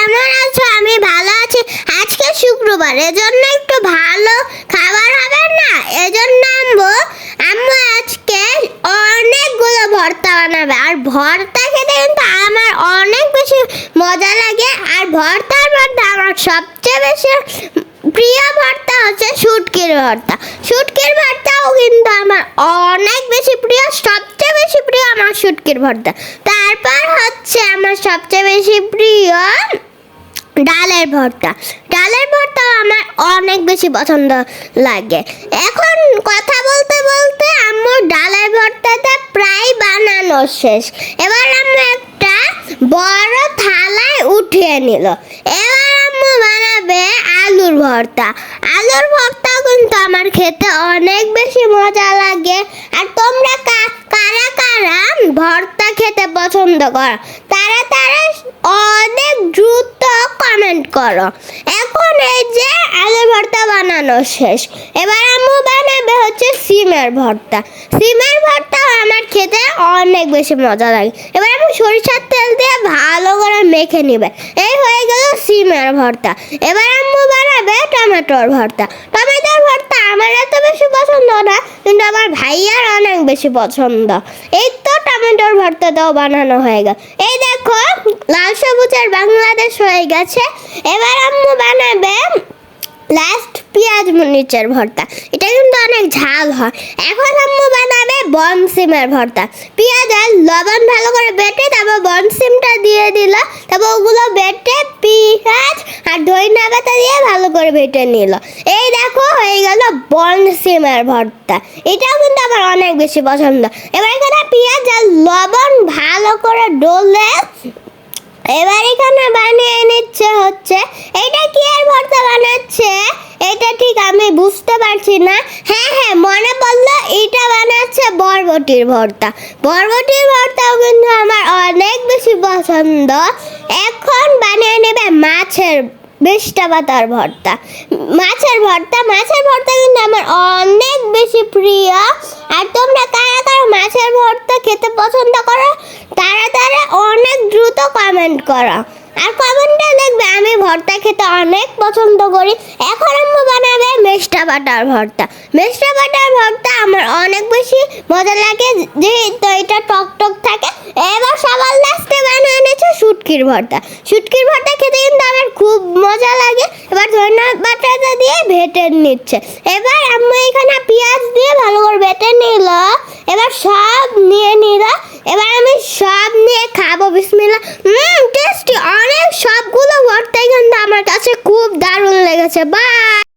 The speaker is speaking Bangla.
কেমন আছো? আমি ভালো আছি। আজকে শুক্রবার, এজন্য একটু ভালো খাবার হবে না? এজন্য আম্মু আম্মু আজকে অনেকগুলো ভর্তা বানাবে। আর ভর্তা খেতে কিন্তু আমার অনেক বেশি মজা লাগে। আর ভর্তার মধ্যে আমার সবচেয়ে বেশি প্রিয় ভর্তা হচ্ছে শুটকির ভর্তা। শুটকির ভর্তাও কিন্তু আমার অনেক বেশি প্রিয়, সবচেয়ে বেশি প্রিয় আমার শুটকির ভর্তা। তারপর হচ্ছে আমার সবচেয়ে বেশি প্রিয় ডালের ভর্তা। ডালের ভর্তাও আমার অনেক বেশি পছন্দ লাগে। এখন কথা বলতে বলতে আম্মু ডালের ভর্তাটা প্রায় বানানো শেষ। এবার আম্মু একটা বড় থালায় উঠিয়ে নিল। এবার আম্মু বানাবে আলুর ভর্তা। আলুর ভর্তা কিন্তু আমার খেতে অনেক বেশি মজা লাগে। আর তোমরা কারা কারা ভর্তা খেতে পছন্দ করো। তারা তারা অনেক দ্রুত কমেন্ট করো। এখন এই যে আলু ভর্তা বানানো শেষ। এবার আম্মু বানাবে হচ্ছে সিমের ভর্তা। সিমের ভর্তা আমার খেতে অনেক বেশি মজা লাগে। এবার আমি সরিষার তেল দিয়ে ভালো করে মেখে নিবে। এই হয়ে গেল সিমের ভর্তা। এবার আম্মু বানাবে টমেটোর ভর্তা। টমেটোর ভর্তা আমার এত বেশি পছন্দ না, কিন্তু আমার ভাইয়ার অনেক বেশি পছন্দ। এই তো টমেটোর ভর্তাটাও বানানো হয়ে গেল। এই দেখো, লাল সবুজের বাংলাদেশ হয়ে গেছে। এবার আম্মু বানাবে লাস্ট পেঁয়াজ মরিচের ভর্তা। এটা কিন্তু অনেক ঝাল হয়। এখন আম্মু বানাবে বন সিমের ভর্তা। পেঁয়াজ আর লবণ ভালো করে বেটে তারপর বন সিমটা দিয়ে দিল। তারপর ওগুলো বেটে পেঁয়াজ আর ধইনা পাতা দিয়ে ভালো করে বেটে নিল। এই দেখো, হয়ে গেল বন সিমের ভর্তা। এটাও কিন্তু আমার অনেক বেশি পছন্দ। এবার পেঁয়াজ আর লবণ ভালো করে ডলে। এবার এখানে বানিয়ে নিচ্ছে হচ্ছে, এটা কি আর ভর্তা বানাচ্ছে? এটা ঠিক আমি বুঝতে পারছি না। হ্যাঁ হ্যাঁ মনে পড়ল এটা বানাচ্ছে বরবটির ভর্তা। বরবটির ভর্তাও কিন্তু আমার অনেক বেশি পছন্দ। এখন বানিয়ে নেবে মাছের বেশটা পাতার ভর্তা। মাছের ভর্তা মাছের ভর্তা কিন্তু আমার অনেক বেশি প্রিয়। আর তোমরা কারা কারা মাছের ভর্তা খেতে পছন্দ করো, তারা তারা অনেক দ্রুত কমেন্ট করো। আর কমেন্টে দেখবে, আমি ভর্তা খেতে অনেক পছন্দ করি। এখন আম্মু বানাবে মেষ্টা বাটার ভর্তা। মেষ্টা বাটার ভর্তা আমার অনেক বেশি মজা লাগে, যেহেতু এটা টক টক থাকে। এবার সবার লাস্টে বানিয়ে এনেছে শুটকির ভর্তা। শুটকির ভর্তা খেতে কিন্তু আমার খুব মজা লাগে। এবার ধনিয়া বাটাটা দিয়ে ভেটে নিচ্ছে। এবার আম্মু এখানে পেঁয়াজ দিয়ে ভালো করে ভেটে নিল। এবার সব নিয়ে নিল এবার আমি সব নিয়ে খাব বিসমিল্লা হুম টেস্টি অনেক সবগুলো ভর্তাই কিন্তু আমার কাছে খুব দারুণ লেগেছে। বা